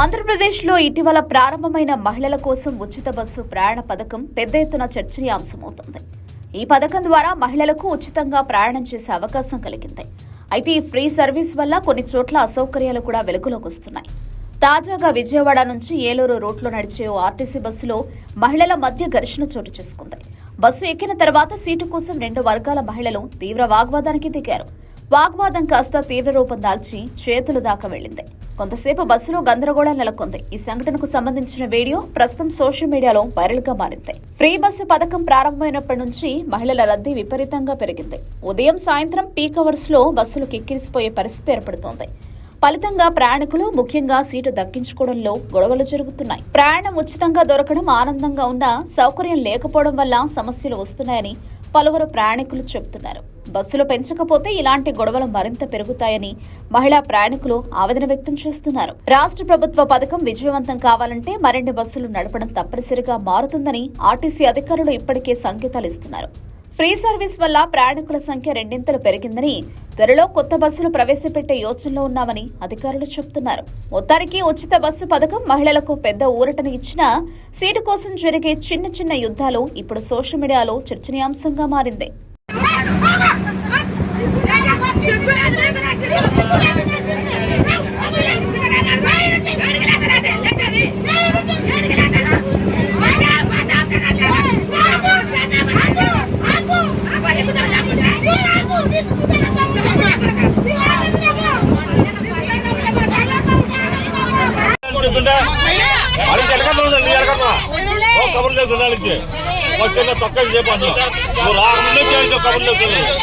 ఆంధ్రప్రదేశ్లో ఇటీవల ప్రారంభమైన మహిళల కోసం ఉచిత బస్సు ప్రయాణ పథకం పెద్ద ఎత్తున చర్చనీయాంశమవుతుంది. ఈ పథకం ద్వారా మహిళలకు ఉచితంగా ప్రయాణం చేసే అవకాశం కలిగింది. అయితే ఈ ఫ్రీ సర్వీస్ వల్ల కొన్ని చోట్ల అసౌకర్యాలు కూడా వెలుగులోకి వస్తున్నాయి. తాజాగా విజయవాడ నుంచి ఏలూరు రోడ్లో నడిచే ఓ ఆర్టీసీ బస్సులో మహిళల మధ్య ఘర్షణ చోటు చేసుకుంది. బస్సు ఎక్కిన తర్వాత సీటు కోసం రెండు వర్గాల మహిళలు తీవ్ర వాగ్వాదానికి దిగారు. వాగ్వాదం కాస్త తీవ్ర రూపం దాల్చి చేతులు దాకా వెళ్ళింది. కొంతసేపు బస్సులో గందరగోళం నెలకొంది. ఈ సంఘటనకు సంబంధించిన వీడియో ప్రస్తుతం సోషల్ మీడియాలో వైరల్గా మారింది. ఫ్రీ బస్సు పథకం ప్రారంభమైనప్పటి నుంచి మహిళల రద్దీ విపరీతంగా పెరిగింది. ఉదయం సాయంత్రం పీక్ అవర్స్లో బస్సులు కిక్కిరిసిపోయే పరిస్థితి ఏర్పడుతోంది. ఫలితంగా ప్రయాణికులు ముఖ్యంగా సీటు దక్కించుకోవడంలో గొడవలు జరుగుతున్నాయి. ప్రయాణం ఉచితంగా దొరకడం ఆనందంగా ఉన్నా సౌకర్యం లేకపోవడం వల్ల సమస్యలు వస్తున్నాయని పలువురు ప్రయాణికులు చెబుతున్నారు. బస్సులు పెంచకపోతే ఇలాంటి గొడవలు మరింత పెరుగుతాయని మహిళా ప్రయాణికులు ఆవేదన వ్యక్తం చేస్తున్నారు. రాష్ట్ర ప్రభుత్వ పథకం విజయవంతం కావాలంటే మరిన్ని బస్సులు నడపడం తప్పనిసరిగా మారుతుందని ఆర్టీసీ అధికారులు ఇప్పటికే సంకేతాలు ఇస్తున్నారు. ఫ్రీ సర్వీస్ వల్ల ప్రయాణికుల సంఖ్య రెండింతలు పెరిగిందని త్వరలో కొత్త బస్సులు ప్రవేశపెట్టే యోచనలో ఉన్నామని అధికారులు చెబుతున్నారు. మొత్తానికి ఉచిత బస్సు పథకం మహిళలకు పెద్ద ఊరటను ఇచ్చినా సీటు కోసం జరిగే చిన్న చిన్న యుద్ధాలు ఇప్పుడు సోషల్ మీడియాలో చర్చనీయాంశంగా మారింది. కబుర్లు లేదు దానికి వచ్చిన తక్కువ చెప్పు నువ్వు రాకుండా చేయించు కబుర్లు లేదు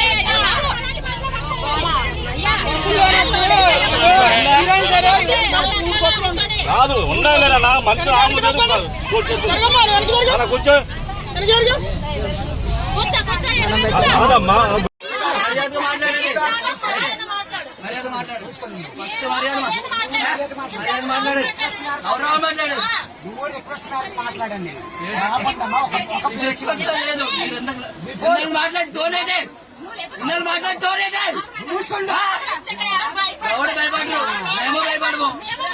కాదు ఉండాలి నా మంచి ఆమె అలా కూర్చో కాదమ్మా ఫస్ట్ మర్యాద మర్యాద మాట్లాడు గౌరవ మాట్లాడు నువ్వు రిక్వెస్ట్ ఇందాక మాట్లాడి డోనేటెడ్ మాట్లాడి డోనేటెడ్